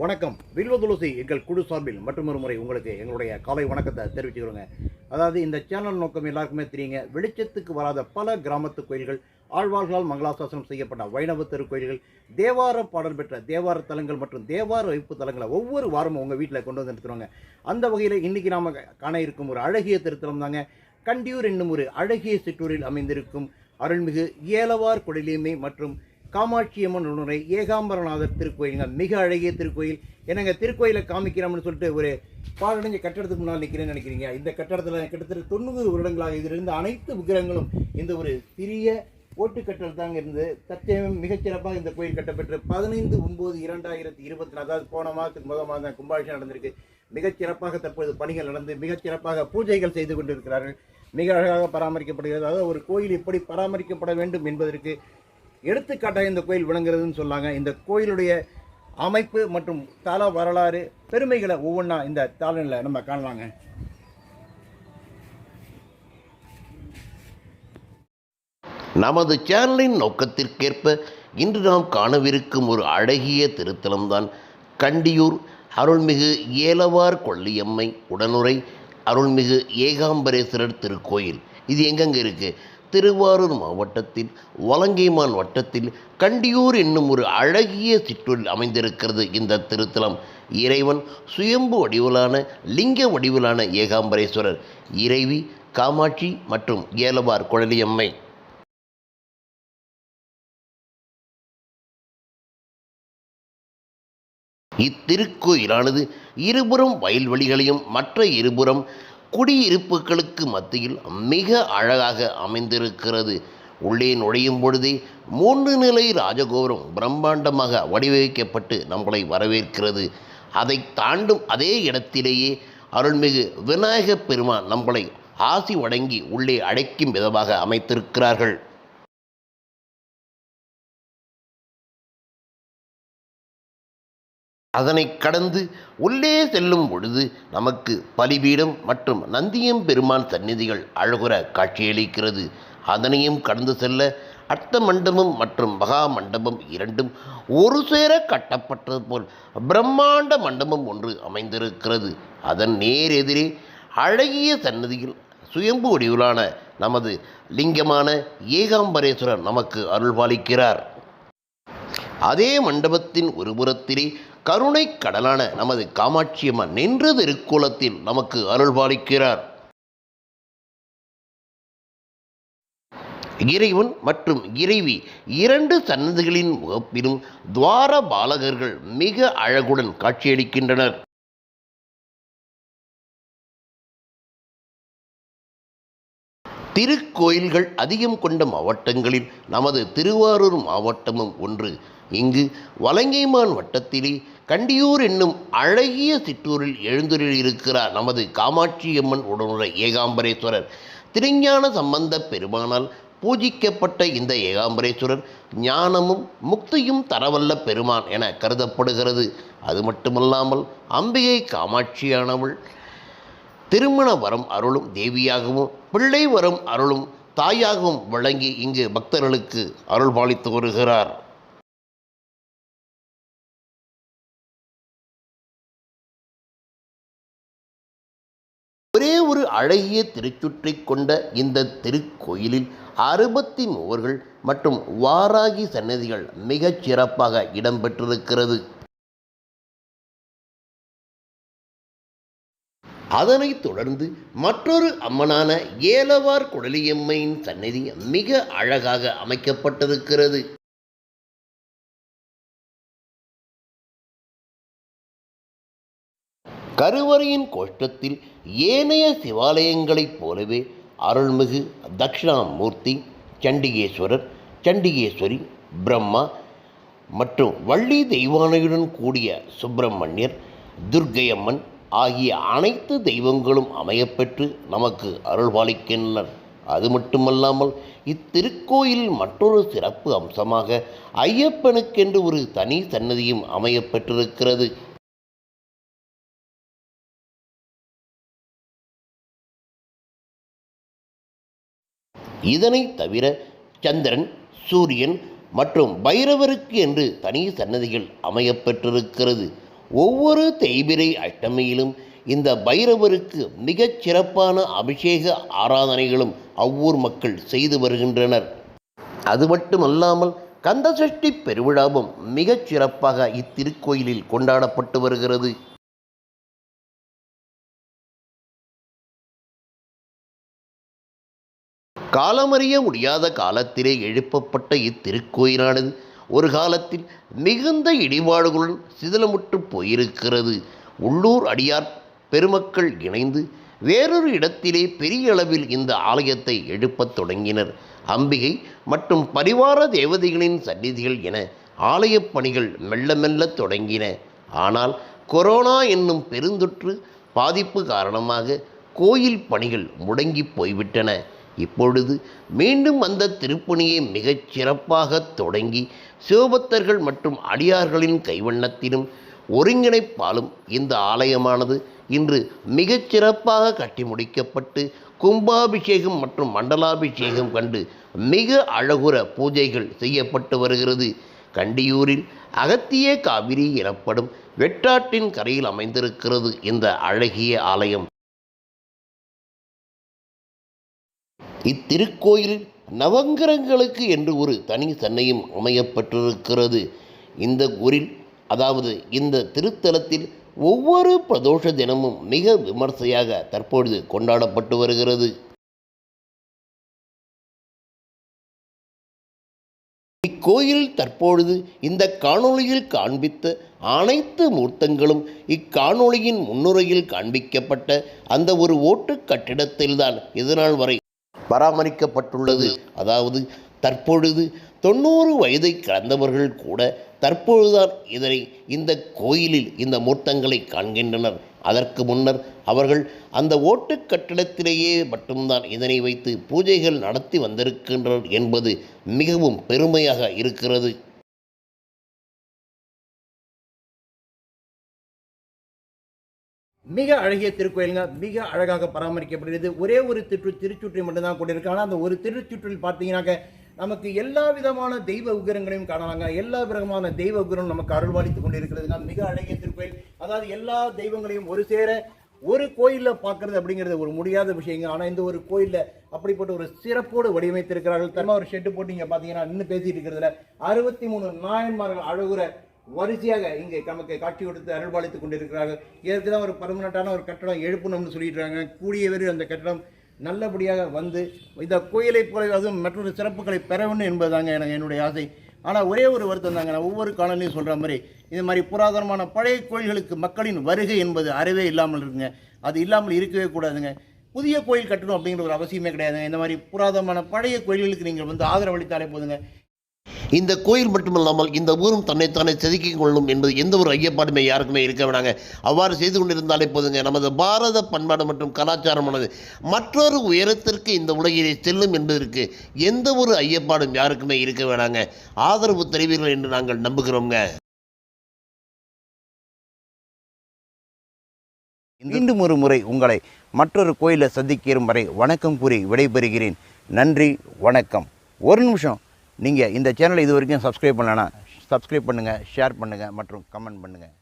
வணக்கம். வில்வ துளசி எங்கள் குழு சார்பில் மற்றொரு முறை உங்களுக்கு எங்களுடைய காலை வணக்கத்தை தெரிவிச்சுக்கிறோங்க. அதாவது இந்த சேனல் நோக்கம் எல்லாருக்குமே தெரியுங்க. வெளிச்சத்துக்கு வராத பல கிராமத்து கோயில்கள் ஆழ்வார்களால் மங்களாசாசனம் செய்யப்பட்ட வைணவ திருக்கோயில்கள் தேவார பாடல் பெற்ற தேவார தலங்கள் மற்றும் தேவார வைப்பு தலங்களை ஒவ்வொரு வாரமும் உங்கள் வீட்டில் கொண்டு வந்து நிறுத்துவாங்க அந்த வகையில் இன்றைக்கி நாம் காண இருக்கும் ஒரு அழகிய திருத்தலம் தாங்க. கண்டியூர் என்னும் ஒரு அழகிய சிற்றூரில் அமைந்திருக்கும் அருள்மிகு ஏலவார் குடிலியம்மை மற்றும் காமாட்சியம்மன் உணரை ஏகாம்பரநாதர் திருக்கோயிலுங்க மிக அழகிய திருக்கோயில். என்னங்க திருக்கோயிலை காமிக்கிறோம்னு சொல்லிட்டு ஒரு பாலடைஞ்ச கட்டடத்துக்கு முன்னால் நிற்கிறேன்னு நினைக்கிறீங்க? இந்த கட்டடத்தில் கிட்டத்தட்ட தொண்ணூறு வருடங்களாக இதில் இருந்த அனைத்து விக்கிரகங்களும் இந்த ஒரு சிறிய ஓட்டுக்கட்டல் தாங்க இருந்து தற்சமயம் மிகச்சிறப்பாக இந்த கோயில் கட்டப்பெற்று பதினைந்து ஒன்பது இரண்டாயிரத்தி இருபத்தி நாலு அதாவது போன மாதத்துக்கு முதல் மாதம் கும்பாபிஷேகம் நடந்திருக்கு. மிகச்சிறப்பாக தற்போது பணிகள் நடந்து மிகச்சிறப்பாக பூஜைகள் செய்து கொண்டிருக்கிறார்கள். மிக அழகாக பராமரிக்கப்படுகிறது. அதாவது ஒரு கோயில் எப்படி பராமரிக்கப்பட வேண்டும் என்பதற்கு எடுத்துக்காட்டாக இந்த கோயில் விளங்குறதுன்னு சொல்லாங்க. இந்த கோயிலுடைய அமைப்பு மற்றும் தல வரலாறு பெருமைகளை ஒவ்வொன்றா இந்த தாளனில் நம்ம காணலாங்க. நமது சேனலின் நோக்கத்திற்கேற்ப இன்று நாம் காணவிருக்கும் ஒரு அழகிய திருத்தலம்தான் கண்டியூர் அருள்மிகு ஏலவார் கொல்லியம்மை உடனுரை அருள்மிகு ஏகாம்பரேஸ்வரர் திருக்கோயில். இது எங்கெங்க இருக்கு? திருவாரூர் மாவட்டத்தில் வலங்கைமான் வட்டத்தில் கண்டியூர் என்னும் ஒரு அழகிய சிற்றூரில் அமைந்திருக்கிறது இந்த திருத்தலம். இறைவன் சுயம்பு வடிவிலான லிங்க வடிவிலான ஏகாம்பரேஸ்வரர் இறைவி காமாட்சி மற்றும் ஏலவார் குழலியம்மை. இத்திருக்கோயிலானது இருபுறம் வயல்வெளிகளையும் மற்ற இருபுறம் குடியிருப்புகளுக்கு மத்தியில் மிக அழகாக அமைந்திருக்கிறது. உள்ளே நுழையும் பொழுதே மூன்று நிலை ராஜகோபுரம் பிரம்மாண்டமாக வடிவமைக்கப்பட்டு நம்மளை வரவேற்கிறது. அதை தாண்டும் அதே இடத்திலேயே அருள்மிகு விநாயகப் பெருமான் நம்மளை ஆசி வழங்கி உள்ளே அடைக்கும் விதமாக அமைத்திருக்கிறார்கள். அதனை கடந்து உள்ளே செல்லும் பொழுது நமக்கு பலிபீடம் மற்றும் நந்தியம் பெருமான் சந்நிதிகள் அழகுற காட்சியளிக்கிறது அதனையும் கடந்து செல்ல அர்த்த மண்டபம் மற்றும் மகா மண்டபம் இரண்டும் ஒரு சேர கட்டப்பட்டது போல் பிரம்மாண்ட மண்டபம் ஒன்று அமைந்திருக்கிறது. அதன் நேர் எதிரே அழகிய சன்னதியில் சுயம்பு வடிவிலான நமது லிங்கமான ஏகாம்பரேஸ்வரர் நமக்கு அருள்பாலிக்கிறார். அதே மண்டபத்தின் ஒரு புறத்திலே கருணை கடலான நமது காமாட்சியம்மன் நின்ற திருக்கோலத்தில் நமக்கு அருள்பாலிக்கிறார். இறைவன் மற்றும் இறைவி இரண்டு சன்னதிகளின் முகப்பிலும் துவார பாலகர்கள் மிக அழகுடன் காட்சியளிக்கின்றனர். திருக்கோயில்கள் அதிகம் கொண்ட மாவட்டங்களில் நமது திருவாரூர் மாவட்டமும் ஒன்று. இங்கு வலங்கைமான் வட்டத்திலே கண்டியூர் என்னும் அழகிய சிற்றூரில் எழுந்தருளியிருக்கிறார் நமது காமாட்சியம்மன் உடனுரை ஏகாம்பரேஸ்வரர். திருஞான சம்பந்த பெருமானால் பூஜிக்கப்பட்ட இந்த ஏகாம்பரேஸ்வரர் ஞானமும் முக்தியும் தரவல்ல பெருமான் என கருதப்படுகிறது. அது மட்டுமல்லாமல் அம்பிகை காமாட்சியானவள் திருமண வரம் அருளும் தேவியாகவும் பிள்ளை வரம் அருளும் தாயாகவும் வழங்கி இங்கு பக்தர்களுக்கு அருள் பாலித்து வருகிறார். அழகிய திருச்சுற்றை கொண்ட இந்த திருக்கோயிலில் அறுபத்தி மூவர்கள் மற்றும் வாராகி சன்னதிகள் மிகச் சிறப்பாக இடம்பெற்றிருக்கிறது அதனைத் தொடர்ந்து மற்றொரு அம்மனான ஏலவார் குடலியம்மையின் சன்னதி மிக அழகாக அமைக்கப்பட்டிருக்கிறது. கருவறையின் கோஷ்டத்தில் ஏனைய சிவாலயங்களைப் போலவே அருள்மிகு தட்சிணாமூர்த்தி சண்டிகேஸ்வரர் சண்டிகேஸ்வரி பிரம்மா மற்றும் வள்ளி தெய்வானையுடன் கூடிய சுப்பிரமணியர் துர்க்கையம்மன் ஆகிய அனைத்து தெய்வங்களும் அமையப்பெற்று நமக்கு அருள்பாலிக்கின்றனர். அது மட்டுமல்லாமல் இத்திருக்கோயிலில் மற்றொரு சிறப்பு அம்சமாக ஐயப்பனுக்கென்று ஒரு தனி சன்னதியும் அமையப்பெற்றிருக்கிறது. இதனை தவிர சந்திரன் சூரியன் மற்றும் பைரவருக்கு என்று தனி சன்னதிகள் அமையப்பெற்றிருக்கிறது. ஒவ்வொரு தேய்பிரை அஷ்டமியிலும் இந்த பைரவருக்கு மிகச் சிறப்பான அபிஷேக ஆராதனைகளும் அவ்வூர் மக்கள் செய்து வருகின்றனர். அது மட்டுமல்லாமல் கந்தசஷ்டி பெருவிழாவும் மிகச் சிறப்பாக இத்திருக்கோயிலில் கொண்டாடப்பட்டு வருகிறது. காலமறிய முடியாத காலத்திலே எழுப்பப்பட்ட இத்திருக்கோயிலானது ஒரு காலத்தில் மிகுந்த இடிபாடுகளுடன் சிதிலமுற்று போயிருக்கிறது. உள்ளூர் அடியார் பெருமக்கள் இணைந்து வேறொரு இடத்திலே பெரிய அளவில் இந்த ஆலயத்தை எழுப்பத் தொடங்கினர். அம்பிகை மற்றும் பரிவார தேவதைகளின் சந்நிதிகள் என ஆலயப் பணிகள் மெல்ல மெல்ல தொடங்கின. ஆனால் கொரோனா என்னும் பெருந்தொற்று பாதிப்பு காரணமாக கோயில் பணிகள் முடங்கி போய்விட்டன. இப்பொழுது மீண்டும் அந்த திருப்பணியை மிகச் சிறப்பாக தொடங்கி சிவபக்தர்கள் மற்றும் அடியார்களின் கைவண்ணத்திலும் ஒருங்கிணைப்பாலும் இந்த ஆலயமானது இன்று மிகச் சிறப்பாக கட்டி முடிக்கப்பட்டு கும்பாபிஷேகம் மற்றும் மண்டலாபிஷேகம் கண்டு மிக அழகுற பூஜைகள் செய்யப்பட்டு வருகிறது. கண்டியூரில் அகத்திய காவிரி எனப்படும் வெட்டாட்டின் கரையில் அமைந்திருக்கிறது இந்த அழகிய ஆலயம். இத்திருக்கோயிலில் நவங்கரங்களுக்கு என்று ஒரு தனி சன்னையும் அமையப்பட்டிருக்கிறது. இந்த ஊரில் அதாவது இந்த திருத்தலத்தில் ஒவ்வொரு பிரதோஷ தினமும் மிக விமர்சையாக தற்பொழுது கொண்டாடப்பட்டு வருகிறது. இக்கோயில் தற்பொழுது இந்த காணொளியில் காண்பித்த அனைத்து மூர்த்தங்களும் இக்காணொளியின் முன்னுரையில் காண்பிக்கப்பட்ட அந்த ஒரு ஓட்டு கட்டிடத்தில்தான் இதுநாள் வரை பராமரிக்கப்பட்டுள்ளது. அதாவது தற்பொழுது தொண்ணூறு வயதை கடந்தவர்கள் கூட தற்பொழுதுதான் இதனை இந்த கோயிலில் இந்த மூர்த்தங்களை காண்கின்றனர். அதற்கு முன்னர் அவர்கள் அந்த ஓட்டுக் கட்டிடத்திலேயே மட்டும்தான் இதனை வைத்து பூஜைகள் நடத்தி வந்திருக்கின்றனர் என்பது மிகவும் பெருமையாக இருக்கிறது. மிக அழகிய திருக்கோயிலுங்க. மிக அழகாக பராமரிக்கப்படுகிறது. ஒரே ஒரு திரு திருச்சுற்றி மட்டும்தான் கொண்டிருக்கு. ஆனால் அந்த ஒரு திருச்சுற்றில் பார்த்தீங்கன்னாக்க நமக்கு எல்லா விதமான தெய்வ உக்கிரங்களையும் காணலாங்க. எல்லா விதமான தெய்வ உக்கிரம் நமக்கு அருள்வாளித்துக் கொண்டிருக்கிறதுங்க. மிக அழகிய திருக்கோயில். அதாவது எல்லா தெய்வங்களையும் ஒரு சேர ஒரு கோயிலில் பார்க்கறது அப்படிங்கிறது ஒரு முடியாத விஷயங்க. ஆனால் இந்த ஒரு கோயிலில் அப்படிப்பட்ட ஒரு சிறப்போடு வடிவமைத்திருக்கிறார்கள். தனியாக ஒரு ஷெட்டு போட்டு இங்கே பார்த்தீங்கன்னா இன்னும் பேசிட்டு இருக்கிறதுல அறுபத்தி மூணு நாயன்மார்கள் அழகுற வரிசையாக இங்கே நமக்கு காட்சி கொடுத்து அருள்பாலித்துக் கொண்டிருக்கிறார்கள். இதற்கு தான் ஒரு பர்மனண்ட்டான ஒரு கட்டடம் எழுப்பணும்னு சொல்லிடுறாங்க கூடியவர் கூடிய விரைவில் அந்த கட்டடம் நல்லபடியாக வந்து இந்த கோயிலை போல அதுவும் மற்றொரு சிறப்புகளை பெற வேண்டும் என்பதுதாங்க எனக்கு என்னுடைய ஆசை. ஆனால் ஒரே ஒரு வருத்தம் தாங்க. நான் ஒவ்வொரு காலநிலையும் சொல்கிற மாதிரி இது மாதிரி புராதனமான பழைய கோயில்களுக்கு மக்களின் வருகை என்பது அறவே இல்லாமல் இருக்குங்க. அது இல்லாமல் இருக்கவே கூடாதுங்க. புதிய கோயில் கட்டணும் அப்படிங்கிற ஒரு அவசியமே கிடையாதுங்க. இந்த மாதிரி புராதனமான பழைய கோயில்களுக்கு நீங்கள் வந்து ஆதரவளித்தாலே போதுங்க. இந்த கோயில் மட்டுமல்லாமல் இந்த ஊரும் தன்னைத்தானே செதுக்கிக் கொள்ளும் என்பது எந்த ஒரு ஐயப்பாடுமே யாருக்குமே இருக்க வேணாங்க. அவ்வாறு செய்து கொண்டிருந்தாலே போதுங்க. நமது பாரத பண்பாடு மற்றும் கலாச்சாரமானது மற்றொரு உயரத்திற்கு இந்த உலகிலே செல்லும் என்பதற்கு எந்த ஒரு ஐயப்பாடும் யாருக்குமே இருக்க வேணாங்க. ஆதரவு தெரிவீர்கள் என்று நாங்கள் நம்புகிறோங்க மீண்டும் ஒரு முறை உங்களை மற்றொரு கோயிலை சந்திக்கும் வரை வணக்கம் கூறி விடைபெறுகிறேன். நன்றி வணக்கம். ஒரு நிமிஷம். நீங்கள் இந்த சேனலை இது வரைக்கும் சப்ஸ்கிரைப் பண்ணலன்னா சப்ஸ்கிரைப் பண்ணுங்கள் ஷேர் பண்ணுங்கள் மற்றும் கமெண்ட் பண்ணுங்கள்